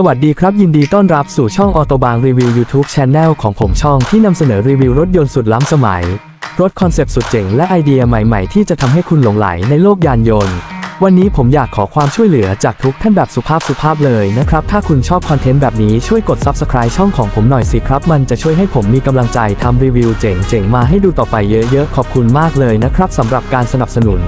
สวัสดีครับยินดีต้อนรับสู่ช่องออโตบางรีวิว YouTube Channel ของผมช่องที่นำเสนอรีวิวรถยนต์สุดล้ำสมัย รถคอนเซปต์สุดเจ๋งและไอเดียใหม่ๆ ที่จะทำให้คุณหลงไหลในโลกยานยนต์ วันนี้ผมอยากขอความช่วยเหลือจากทุกท่านแบบสุภาพสุภาพเลยนะครับ ถ้าคุณชอบคอนเทนต์แบบนี้ช่วยกด Subscribe ช่องของผมหน่อยสิครับ มันจะช่วยให้ผมมีกำลังใจทำรีวิวเจ๋งๆมาให้ดูต่อไปเยอะๆขอบคุณมากเลยนะครับสำหรับการสนับสนุน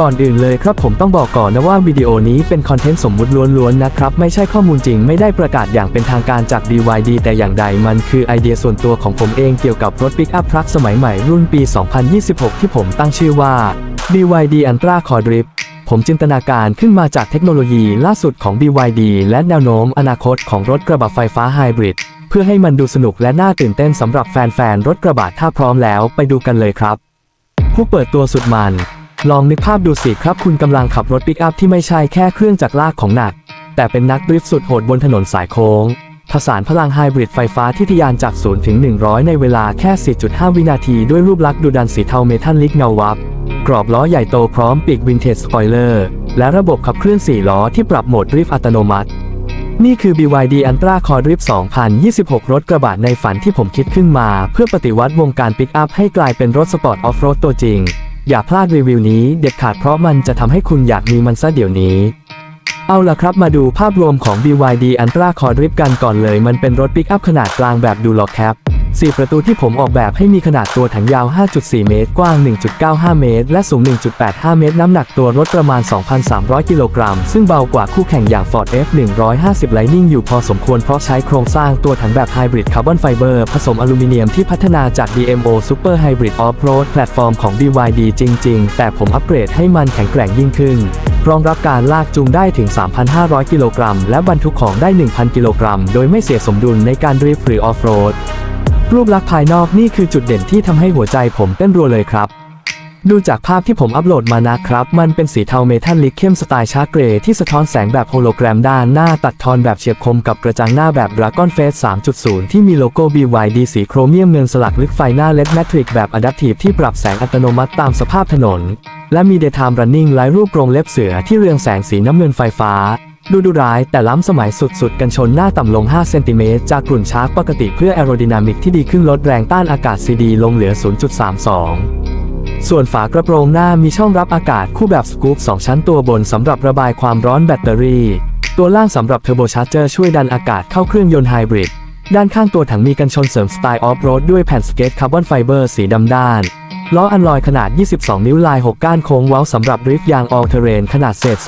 ก่อนอื่นเลยครับผมต้องบอกก่อนนะว่าวิดีโอนี้เป็นคอนเทนต์สมมุติล้วนๆนะครับ ไม่ใช่ข้อมูลจริงไม่ได้ประกาศอย่างเป็นทางการจาก BYD แต่อย่างใดมันคือไอเดียส่วนตัวของผมเองเกี่ยวกับรถปิกอัพทรัคสมัยใหม่รุ่นปี 2026 ที่ผมตั้งชื่อว่า BYD Antra c o r d r i p ผมจินตนาการขึ้นมาจากเทคโนโลยีล่าสุดของ BYD และแนวโน้มอนาคตของรถกระบะไฟฟ้าไฮบริดเพื่อให้มันดูสนุกและน่าตื่นเต้นสำหรับแฟนๆรถกระบะถ้าพร้อมแล้วไปดูกันเลยครับ ผู้เปิดตัวสุดมัน ลองนึกภาพดูสิครับคุณกำลังขับรถปิกอัพที่ไม่ใช่แค่เครื่องจักรลากของหนัก แต่เป็นนักดริฟต์สุดโหดบนถนนสายโค้ง ผสานพลังไฮบริดไฟฟ้าที่ทะยานจาก 0 ถึง 100 ในเวลาแค่ 4.5 วินาทีด้วยรูปลักษณ์ดูดันสีเทาเมทัลลิกเงาวับ กรอบล้อใหญ่โตพร้อมปีกวินเทจสปอยเลอร์ และระบบขับเคลื่อน 4 ล้อที่ปรับโหมดดริฟต์อัตโนมัติ นี่คือ BYD Antra c o r d r i p 2026 รถกระบะในฝันที่ผมคิดขึ้นมา เพื่อปฏิวัติวงการปิกอัพให้กลายเป็นรถสปอร์ตออฟโรดตัวจริง อย่าพลาดรีวิวนี้เด็ดขาดเพราะมันจะทำให้คุณอยากมีมันซะเดี๋ยวนี้ เอาล่ะครับมาดูภาพรวมของ BYD Antra c o r d r i p กันก่อนเลย มันเป็นรถปิกอัพขนาดกลางแบบดูล็อกแคป 4 ประตูที่ผมออกแบบให้มีขนาดตัวถังยาว 5.4 เมตร กว้าง 1.95 เมตร และสูง 1.85 เมตร น้ำหนักตัวรถประมาณ 2,300 กิโลกรัม ซึ่งเบากว่าคู่แข่งอย่าง Ford F150 Lightning อยู่พอสมควรเพราะใช้โครงสร้างตัวถังแบบไฮบริดคาร์บอนไฟเบอร์ผสมอลูมิเนียมที่พัฒนาจาก DMO Super Hybrid Off-Road แพลตฟอร์มของ BYD จริง ๆ แต่ผมอัปเกรดให้มันแข็งแกร่งยิ่งขึ้นรองรับการลากจูงได้ถึง 3,500 กิโลกรัม และบรรทุกของได้ 1,000 กิโลกรัม โดยไม่เสียสมดุลในการดริฟต์หรือออฟโรด รูปลักษณ์ภายนอกนี่คือจุดเด่นที่ทำให้หัวใจผมเต้นรัวเลยครับ ดูจากภาพที่ผมอัปโหลดมานะครับ มันเป็นสีเทาเมทัลลิกเข้มสไตล์ชาร์เกรย์ที่สะท้อนแสงแบบโฮโลแกรมด้านหน้าตัดทอนแบบเฉียบคมกับกระจังหน้าแบบ Dragon Face 3.0 ที่มีโลโก้ BYD สีโครเมียมเงินสลักลึกไฟหน้า LED Matrix แบบ Adaptive ที่ปรับแสงอัตโนมัติตามสภาพถนน และมี Daytime Running ไลรูปกรงเล็บเสือที่เรืองแสงสีน้ำเงินไฟฟ้า ดูดุร้ายแต่ล้ำสมัยสุดๆ กันชนหน้าต่ำลง 5 เซนติเมตรจากกลุ่นชาร์กปกติเพื่อแอโรดินามิกที่ดีขึ้นลดแรงต้านอากาศ CD ลงเหลือ 0.32 ส่วนฝากระโปรงหน้ามีช่องรับอากาศคู่แบบสกู๊ป2ชั้นตัวบนสำหรับระบายความร้อนแบตเตอรี่ ตัวล่างสำหรับเทอร์โบชาร์เจอร์ช่วยดันอากาศเข้าเครื่องยนต์ไฮบริดด้านข้างตัวถังมีกันชนเสริมสไตล์ออฟโรดด้วยแผ่นสเก็ตคาร์บอนไฟเบอร์สีดำด้าน ล้ออันลอยขนาด 22 นิ้วลาย 6 ก้านโค้งเว้าสำหรับริฟต์ยางออลเทเรนขนาดเศษ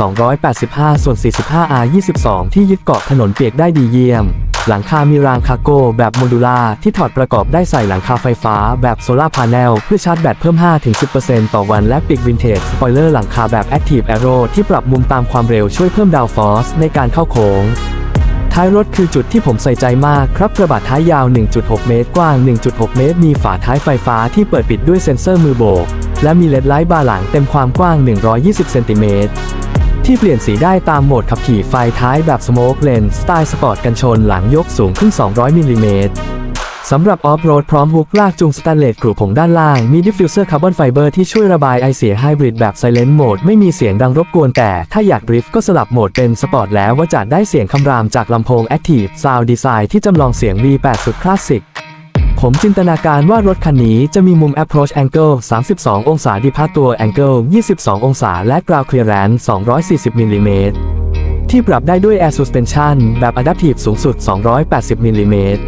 285 ส่วน 45 R 22 ที่ยึดเกาะถนนเปียกได้ดีเยี่ยม หลังคามีรางคาร์โก้แบบโมดูล่าที่ถอดประกอบได้ใส่หลังคาไฟฟ้าแบบโซลาร์พาเนลเพื่อชาร์จแบตเพิ่ม 5-10%ต่อวันและปีกวินเทจสปอยเลอร์หลังคาแบบ Active Aero ที่ปรับมุมตามความเร็วช่วยเพิ่มดาวฟอสในการเข้าโค้ง ท้ายรถคือจุดที่ผมใส่ใจมากครับกระบะท้ายยาว 1.6 เมตร กว้าง 1.6 เมตร มีฝาท้ายไฟฟ้าที่เปิดปิดด้วยเซ็นเซอร์มือโบก และมีเลดไลท์บาร์หลังเต็มความกว้าง 120 เซนติเมตรที่เปลี่ยนสีได้ตามโหมดขับขี่ไฟท้ายแบบสโมกเลนสไตล์สปอร์ตกันชนหลังยกสูงขึ้น 200 มิลลิเมตร สำหรับออฟโรดพร้อมฮุกลากจูงสแตนเลสกรูผงด้านล่าง มีดิฟฟิวเซอร์คาร์บอนไฟเบอร์ที่ช่วยระบายไอเสียไฮบริดแบบไซเลนต์โหมดไม่มีเสียงดังรบกวนแต่ ถ้าอยากดริฟต์ก็สลับโหมดเป็นสปอร์ตแล้วว่าจะได้เสียงคำรามจากลำโพง Active Sound Design ที่จำลองเสียง V8 สุดคลาสสิกผมจินตนาการว่ารถคันนี้จะมีมุม approach angle 32 องศา departure angle 22 องศา และ ground clearance 240มิลลิเมตรที่ปรับได้ด้วย air suspension แบบ adaptive สูงสุด 280มิลลิเมตร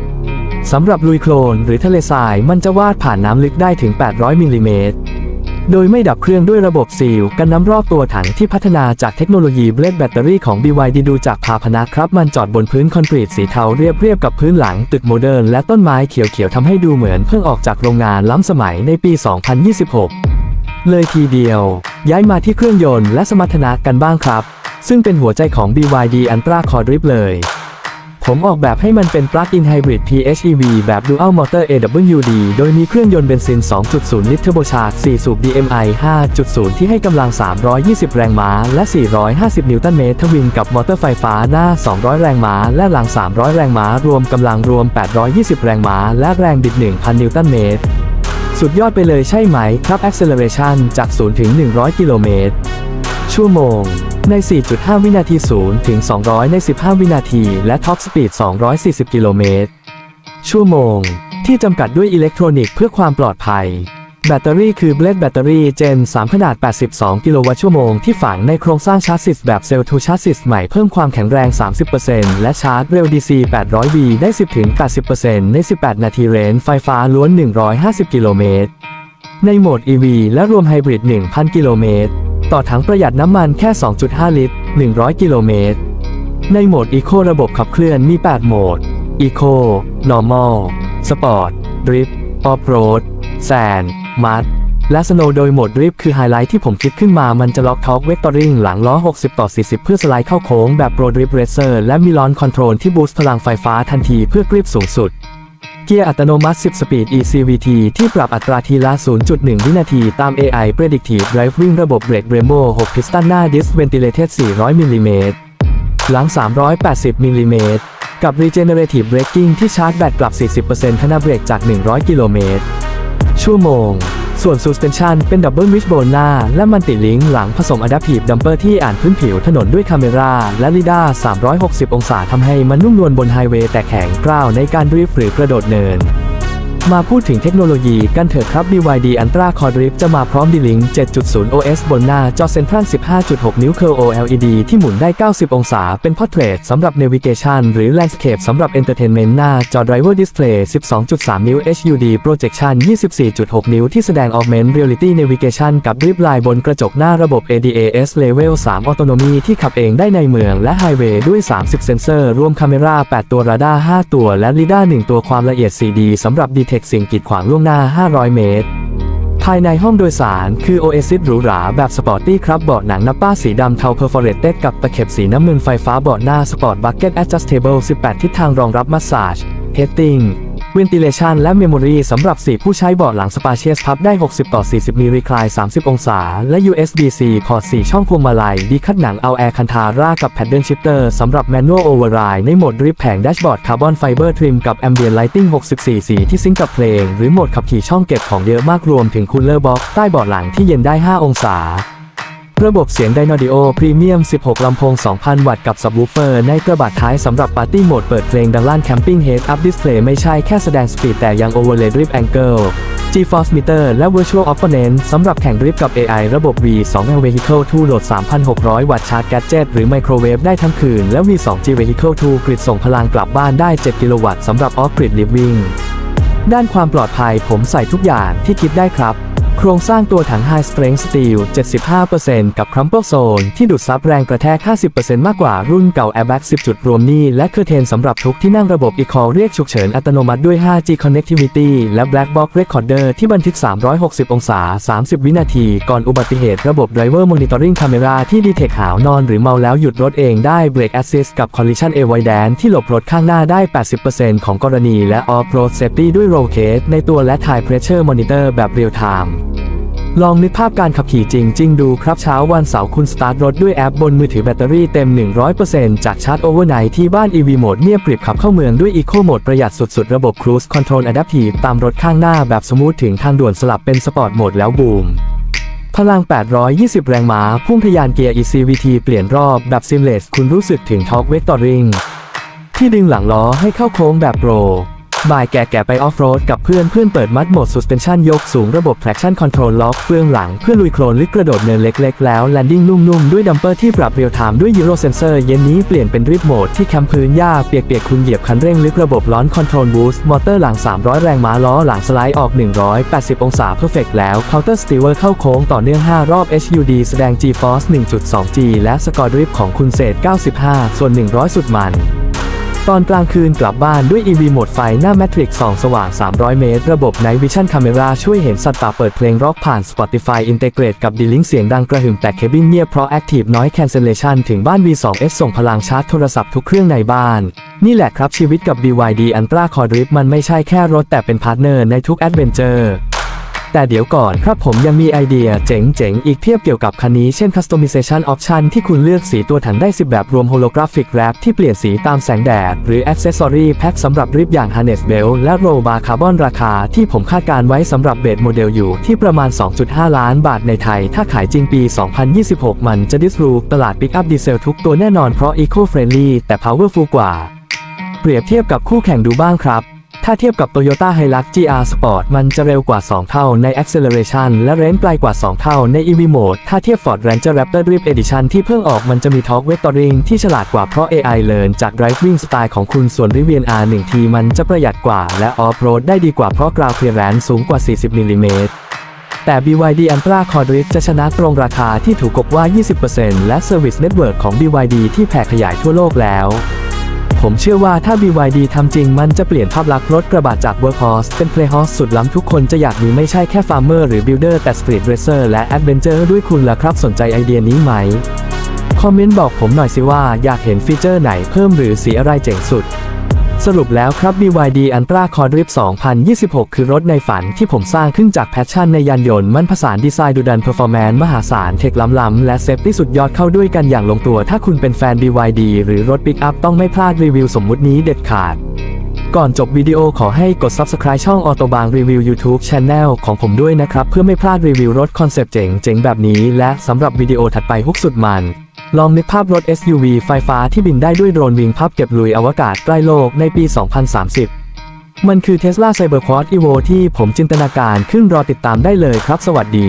สำหรับลุยโคลนหรือทะเลทรายมันจะวาดผ่านน้ำลึกได้ถึง 800มิลลิเมตร โดยไม่ดับเครื่องด้วยระบบซีลกันน้ำรอบตัวถังที่พัฒนาจากเทคโนโลยีเบลดแบตเตอรี่ของ BYD ดูจากภาพนะครับ มันจอดบนพื้นคอนกรีตสีเทาเรียบเรียบกับพื้นหลังตึกโมเดิร์นและต้นไม้เขียวๆทำให้ดูเหมือนเพิ่งออกจากโรงงานล้ำสมัยในปี 2026 เลยทีเดียว ย้ายมาที่เครื่องยนต์และสมรรถนะกันบ้างครับ ซึ่งเป็นหัวใจของ BYD Antra c o r d r i p เลย ผมออกแบบให้มันเป็น Plug-in Hybrid PHEV แบบ Dual Motor AWD โดยมีเครื่องยนต์เบนซิน 2.0 ลิตรเทอร์โบชาร์จ 4 สูบ DMI 5.0 ที่ให้กำลัง 320 แรงม้า และ 450 นิวตันเมตรทวินกับมอเตอร์ไฟฟ้าหน้า 200 แรงม้า และหลัง 300 แรงม้า รวมกำลังรวม 820 แรงม้า และแรงบิด 1,000 นิวตันเมตร สุดยอดไปเลยใช่ไหมครับ acceleration จาก 0 ถึง 100 กิโลเมตร ชั่วโมง ใน 4.5 วินาที 0 ถึง 200 ใน 15 วินาที และท็อปสปีด 240 กิโลเมตร ชั่วโมง ที่จำกัดด้วยอิเล็กทรอนิกส์เพื่อความปลอดภัย แบตเตอรี่คือเบลดแบตเตอรี่เจน 3 ขนาด 82 กิโลวัตต์ชั่วโมงที่ฝังในโครงสร้างชาร์จซิสแบบเซลล์ทูชาร์จซิสใหม่เพิ่มความแข็งแรง 30%และชาร์จเร็ว DC 800V ได้ 10-80%ใน 18 นาทีเรนไฟฟ้าล้วน 150 กิโลเมตร ในโหมด EV และรวมไฮบริด 1,000 กิโลเมตร ต่อถังประหยัดน้ำมันแค่ 2.5 ลิตร 100 กิโลเมตร ในโหมด Eco ระบบขับเคลื่อนมี 8 โหมด Eco Normal Sport Drift Off-road Sand Mud และ Snow โดยโหมด Drift คือไฮไลท์ที่ผมคิดขึ้นมามันจะล็อกท็อกเวกตอริงหลังล้อ 60 ต่อ 40 เพื่อสไลด์เข้าโค้งแบบ Pro Drift Racer และมีลอนคอนโทรลที่บูสต์พลังไฟฟ้าทันทีเพื่อกริปสูงสุด เกียร์อัตโนมัติ 10 Speed ECVT ที่ปรับอัตราทีละ 0.1 วินาที ตาม AI Predictive Driving ระบบเบรกเบรโม6 พิสตันหน้า Disc Ventilated 400มิลลิเมตรหลัง 380มิลลิเมตรกับ Regenerative Braking ที่ชาร์จแบตกลับ 40%ขณะเบรกจาก 100 กิโลเมตร ชั่วโมง ส่วน Suspension เป็น Double Wishbone หน้า และมันติลิงหลังผสม Adaptive Damper ที่อ่านพื้นผิวถนนด้วยคาเมราและลิด้า360 องศาทำให้มันนุ่มนวลบนไฮเวย์แต่แข็งกร้าวในการดริฟต์หรือกระโดดเนิน มาพูดถึงเทคโนโลยีกันเถอะครับ BYD Ultra Core Drift จะมาพร้อม D-Link 7.0 OS บนหน้าจอเซ็นทรัล15.6 นิ้ว Curve OLED ที่หมุนได้ 90 องศา เป็น Portrait สำหรับ Navigation หรือ Landscape สำหรับ Entertainment หน้าจอ Driver Display 12.3 นิ้ว HUD Projection 24.6 นิ้ว ที่แสดง Augmented Reality Navigation กับ Drip Line บนกระจกหน้าระบบ ADAS Level 3 Autonomy ที่ขับเองได้ในเมืองและไฮเวย์ด้วย 30 เซนเซอร์ รวมคาเมรา8ตัวราดาร์5ตัว และลิด้า1ตัว ความละเอียด 4D สำหรับเทคสิ่งกีดขวางล่วงหน้า 500 เมตร ภายในห้องโดยสารคือโอเอซิสหรูหราแบบสปอร์ตี้ครับเบาะหนังนับป้าสีดำเทาเปอร์ฟอเรตเต็กับตะเข็บสีน้ำเงินไฟฟ้าเบาะหน้าสปอร์ตบัคเก็ตแอดจัสเทเบิล18 ทิศทางรองรับมัสซาจ Heating Ventilation และ Memory สำหรับ 4 ผู้ใช้เบาะหลัง Spacious พับได้ 60 ต่อ 40มิลลิคลาย 30 องศา และ USB-C พอร์ต 4 ช่องพวงมาลัย ดีคัดหนังเอาแอร์คันทาร่ากับ Paddle Shifter สำหรับ Manual Override ในโหมดริฟแผงแดชบอร์ดคาร์บอนไฟเบอร์ทริมกับ Ambient Lighting 64 สีที่ซิงกับเพลง หรือโหมดขับขี่ช่องเก็บของเยอะมากรวมถึง Cooler Box ใต้เบาะหลังที่เย็นได้ 5 องศา ระบบเสียง Dynaudio Premium 16 ลำโพง 2,000 วัตต์กับ Subwoofer ในกระบะท้ายสำหรับปาร์ตี้โหมดเปิดเพลงดังลั่น Camping Head Up Display ไม่ใช่แค่แสดงสปีดแต่ยัง Overlay Drift Angle G-Force Meter และ Virtual Opponent สำหรับแข่งดริฟกับ AI ระบบ V2L Vehicle 2โหลด 3,600 วัตต์ชาร์จแกดเจ็ตหรือไมโครเวฟได้ทั้งคืน และ V2G Vehicle 2กริดส่งพลังกลับบ้านได้ 7 กิโลวัตต์สำหรับ Off Grid Living ด้านความปลอดภัยผมใส่ทุกอย่างที่คิดได้ครับ โครงสร้างตัวถัง High Strength Steel 75%กับ Crumple Zone ที่ดูดซับแรงกระแทก 50%มากกว่ารุ่นเก่า Airbag 10 จุดรวมนี่และเคอร์เทนสำหรับทุกที่นั่งระบบ e-call เรียกฉุกเฉินอัตโนมัติด้วย 5G Connectivity และ Black Box Recorder ที่บันทึก 360 องศา 30 วินาที ก่อนอุบัติเหตุระบบ Driver Monitoring Camera ที่ดีเทคหาวนอนหรือเมาแล้วหยุดรถเองได้ Brake Assist กับ Collision Avoidance ที่หลบรถข้างหน้าได้ 80%ของกรณีและ Off-road Safety ด้วย Roll Cage ในตัวและ Tire Pressure Monitor แบบ Real Time ลองนึกภาพการขับขี่จริงจริงดูครับเช้าวันเสาร์คุณสตาร์ทรถด้วยแอปบนมือถือแบตเตอรี่เต็ม 100%จากชาร์จโอเวอร์ไนท์ที่บ้าน EV Mode เงียบกริบขับเข้าเมืองด้วย Eco Mode ประหยัดสุด ๆ ระบบ Cruise Control Adaptive ตามรถข้างหน้าแบบสมูทถึงทางด่วนสลับเป็นสปอร์ตโหมดแล้วบูม พลัง 820 แรงม้าพุ่งทะยานเกียร์ ECVT เปลี่ยนรอบแบบ Seamless คุณรู้สึกถึง Torque Vectoring ที่ดึงหลังล้อให้เข้าโค้งแบบโปร บ่ายแก่ๆไปออฟโรดกับเพื่อนเพื่อนเปิดมัดโหมด suspension ยกสูงระบบ traction control ล็อกเฟืองหลัง เพื่อลุยโคลนลึกกระโดดเนินเล็กๆ แล้ว landing นุ่มๆ ด้วยดัมเปอร์ที่ปรับเรียลไทม์ด้วย Euro sensor เย็นนี้เปลี่ยนเป็นริบโหมดที่แคมพื้นหญ้าเปียกๆ คุณเหยียบคันเร่งลึกระบบล้อน control boost มอเตอร์หลัง 300 แรงม้าล้อหลังสไลด์ออก 180 องศา perfect แล้ว counter steer เข้าโค้งต่อเนื่อง 5 รอบ HUD แสดง G-force 1.2G และสกอร์ดริฟของคุณเศษ 95 ส่วน 100 สุดมัน ตอนกลางคืนกลับบ้านด้วย EV โหมดไฟหน้า Matrix ส่องสว่าง 300 เมตร ระบบ Night Vision Camera ช่วยเห็นสัตว์ป่าเปิดเพลงร็อกผ่าน Spotify Integrate กับ D-Link เสียงดังกระหึ่มแต่เคบินเงียบเพราะ Active Noise Cancellation ถึงบ้าน V2S ส่งพลังชาร์จโทรศัพท์ทุกเครื่องในบ้าน นี่แหละครับชีวิตกับ BYD Ultra Core Drift มันไม่ใช่แค่รถแต่เป็นพาร์ทเนอร์ในทุกแอดเวนเจอร์ แต่เดี๋ยวก่อนครับผมยังมีไอเดียเจ๋งๆ อีกเพียบเกี่ยวกับคันนี้เช่น Customization Option ที่คุณเลือกสีตัวถังได้ 10 แบบรวม Holographic Wrap ที่เปลี่ยนสีตามแสงแดด หรือ Accessory Pack สำหรับริบอย่าง Harness Belt และ Roll Bar Carbon ราคาที่ผมคาดการไว้สำหรับเบสโมเดลอยู่ที่ประมาณ 2.5 ล้านบาทในไทย ถ้าขายจริงปี 2026 มันจะ disrupt ตลาด Pickup Diesel ทุกตัวแน่นอนเพราะ Eco-Friendly แต่ Powerful กว่า เปรียบเทียบกับคู่แข่งดูบ้างครับ ถ้าเทียบกับ Toyota Hilux GR Sport มันจะเร็วกว่า 2 เท่าใน acceleration และเรนจ์ไกลกว่า 2 เท่าใน EV Mode ถ้าเทียบ Ford Ranger Raptor Drift Edition ที่เพิ่งออกมันจะมี Torque Vectoring ที่ฉลาดกว่าเพราะ AI Learn จาก Driving Style ของคุณส่วน Rivian R1T มันจะประหยัดกว่า และ Off-road ได้ดีกว่าเพราะ Ground Clearance สูงกว่า 40มิลลิเมตรแต่ BYD Ultra Cordrift จะชนะตรงราคาที่ถูกกบว่า 20%และ Service Network ของ BYD ที่แผ่ขยายทั่วโลกแล้ว ผมเชื่อว่าถ้า BYD ทำจริงมันจะเปลี่ยนภาพลักษณ์รถกระบะจาก Workhorse เป็น Playhorse สุดล้ำทุกคนจะอยากมีไม่ใช่แค่ Farmer หรือ Builder แต่ Street Racer และ Adventure ด้วยคุณล่ะครับสนใจไอเดียนี้ไหม คอมเมนต์บอกผมหน่อยสิว่าอยากเห็นฟีเจอร์ไหนเพิ่มหรือสีอะไรเจ๋งสุด สรุปแล้วครับ BYD Ultra Core Drift 2026 คือรถในฝันที่ผมสร้างขึ้นจากแพชชั่นในยานยนต์ มันผสานดีไซน์ดุดันเพอร์ฟอร์แมนซ์มหาศาลเทคล้ำๆและเซฟที่สุดยอดเข้าด้วยกันอย่างลงตัว ถ้าคุณเป็นแฟน BYD หรือรถปิกอัพต้องไม่พลาดรีวิวสมมุตินี้เด็ดขาด ก่อนจบวิดีโอขอให้กด Subscribe ช่อง Autobahn Review YouTube Channel ของผมด้วยนะครับ เพื่อไม่พลาดรีวิวรถคอนเซปต์เจ๋งๆแบบนี้ และสำหรับวิดีโอถัดไปฮุกสุดมัน ลองนึกภาพรถ SUV ไฟฟ้าที่บินได้ด้วยโดรนวิงพับเก็บลุยอวกาศใกล้โลกในปี 2030 มันคือ Tesla Cyberquad Evo ที่ผมจินตนาการขึ้นรอติดตามได้เลยครับ สวัสดี